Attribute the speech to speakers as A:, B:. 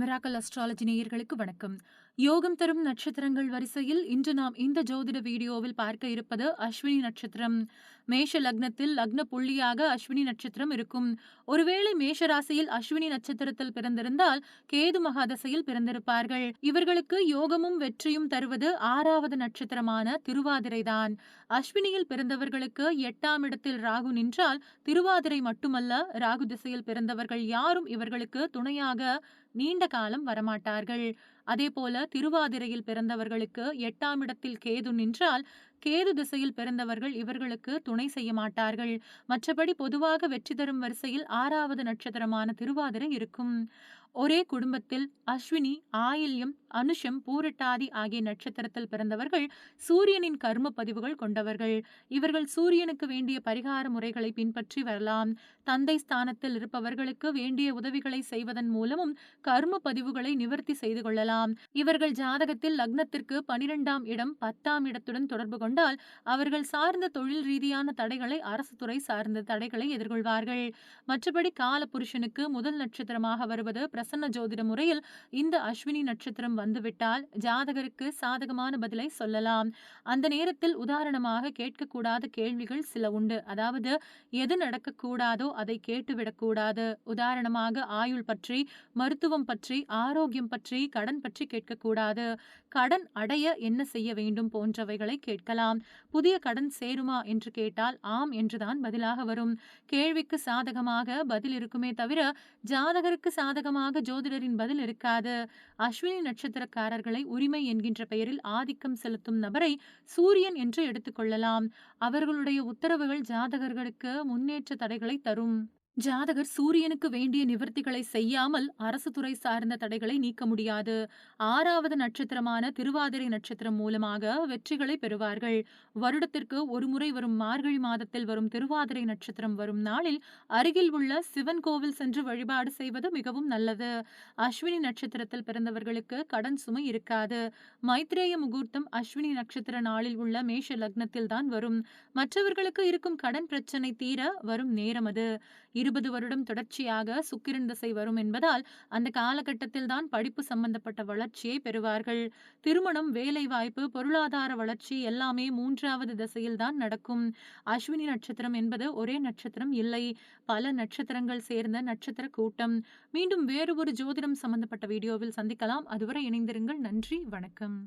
A: Miracle astrology நேயர்களுக்கு வணக்கம். யோகம் தரும் நட்சத்திரங்கள் வரிசையில் இன்று நாம் இந்த ஜோதிட வீடியோவில் பார்க்க இருப்பது அஸ்வினி நட்சத்திரம். மேஷ லக்னத்தில் லக்ன புள்ளியாக அஸ்வினி நட்சத்திரம் இருக்கும். ஒருவேளை மேஷ ராசியில் அஸ்வினி நட்சத்திரத்தில் பிறந்திருந்தால் கேது மகாதசையில் பிறந்திருப்பார்கள். இவர்களுக்கு யோகமும் வெற்றியும் தருவது ஆறாவது நட்சத்திரமான திருவாதிரைதான் அஸ்வினியில் பிறந்தவர்களுக்கு எட்டாம் இடத்தில் ராகு நின்றால் திருவாதிரை மட்டுமல்ல ராகு திசையில் பிறந்தவர்கள் யாரும் இவர்களுக்கு துணையாக நீண்ட காலம் வரமாட்டார்கள். அதேபோல திருவாதிரையில் பிறந்தவர்களுக்கு எட்டாம் இடத்தில் கேது நின்றால் கேது திசையில் பிறந்தவர்கள் இவர்களுக்கு துணை செய்ய மாட்டார்கள். மற்றபடி பொதுவாக வெற்றி தரும் வரிசையில் ஆறாவது நட்சத்திரமான திருவாதிரை இருக்கும். ஒரே குடும்பத்தில் அஸ்வினி ஆயில்யம் அனுஷம் பூரட்டாதி ஆகிய நட்சத்திரத்தில் பிறந்தவர்கள் சூரியனின் கர்ம பதிவுகள் கொண்டவர்கள். இவர்கள் சூரியனுக்கு வேண்டிய பரிகார முறைகளை பின்பற்றி வரலாம். தந்தை ஸ்தானத்தில் இருப்பவர்களுக்கு வேண்டிய உதவிகளை செய்வதன் மூலமும் கர்ம பதிவுகளை நிவர்த்தி செய்து கொள்ளலாம். இவர்கள் ஜாதகத்தில் லக்னத்திற்கு பனிரெண்டாம் இடம் பத்தாம் இடத்துடன் தொடர்பு கொண்டால் அவர்கள் சார்ந்த தொழில் ரீதியான தடைகளை அரசு துறை சார்ந்த தடைகளை எதிர்கொள்வார்கள். மற்றபடி கால புருஷனுக்கு முதல் நட்சத்திரமாக வருவது பிரசன்ன ஜோதிட முறையில் இந்த அஸ்வினி நட்சத்திரம் வந்துவிட்டால் ஜாதகருக்கு சாதகமான பதிலை சொல்லலாம். அந்த நேரத்தில் உதாரணமாக கேட்கக்கூடாத கேள்விகள் சில உண்டு. அதாவது எது நடக்கக்கூடாதோ அதை கேட்டுவிடக்கூடாது. உதாரணமாக ஆயுள் பற்றி மருத்துவம் பற்றி ஆரோக்கியம் பற்றி கடன் பற்றி கேட்கக்கூடாது. கடன் அடைய என்ன செய்ய வேண்டும் போன்றவைகளை கேட்கலாம். புதிய கடன் சேருமா என்று கேட்டால் ஆம் என்றுதான் பதிலாக வரும். கேள்விக்கு சாதகமாக பதில் இருக்குமே தவிர ஜாதகருக்கு சாதகமாக ஜோதிடரின் பதில் இருக்காது. அஸ்வினி நட்சத்திரக்காரர்களை உரிமை என்கின்ற பெயரில் ஆதிக்கம் செலுத்தும் நபரை சூரியன் என்று எடுத்துக்கொள்ளலாம் அவர்களுடைய உத்தரவுகள் ஜாதகர்களுக்கு முன்னேற்ற தடைகளை தரும். ஜாதகர் சூரியனுக்கு வேண்டிய நிவர்த்திகளை செய்யாமல் அரசு துறை சார்ந்த தடைகளை நீக்க முடியாது. ஆறாவது நட்சத்திரமான திருவாதிரை நட்சத்திரம் மூலமாக வெற்றிகளை பெறுவார்கள். வருடத்திற்கு ஒருமுறை வரும் மார்கழி மாதத்தில் வரும் திருவாதிரை நட்சத்திரம் வரும் நாளில் அருகில் உள்ள சிவன் கோவில் சென்று வழிபாடு செய்வது மிகவும் நல்லது. அஸ்வினி நட்சத்திரத்தில் பிறந்தவர்களுக்கு கடன் சுமை இருக்காது. மைத்ரேய முகூர்த்தம் அஸ்வினி நட்சத்திர நாளில் உள்ள மேஷ லக்னத்தில் தான் வரும். மற்றவர்களுக்கு இருக்கும் கடன் பிரச்சனை தீர வரும் நேரம் அது. இருபது வருடம் தொடர்ச்சியாக சுக்கிரன் திசை வரும் என்பதால் அந்த காலகட்டத்தில் தான் படிப்பு சம்பந்தப்பட்ட வளர்ச்சியை பெறுவார்கள். திருமணம் வேலை வாய்ப்பு பொருளாதார வளர்ச்சி எல்லாமே மூன்றாவது திசையில் தான் நடக்கும். அஸ்வினி நட்சத்திரம் என்பது ஒரே நட்சத்திரம் இல்லை. பல நட்சத்திரங்கள் சேர்ந்த நட்சத்திர கூட்டம். மீண்டும் வேறு ஒரு ஜோதிடம் சம்பந்தப்பட்ட வீடியோவில் சந்திக்கலாம். அதுவரை இணைந்திருங்கள். நன்றி வணக்கம்.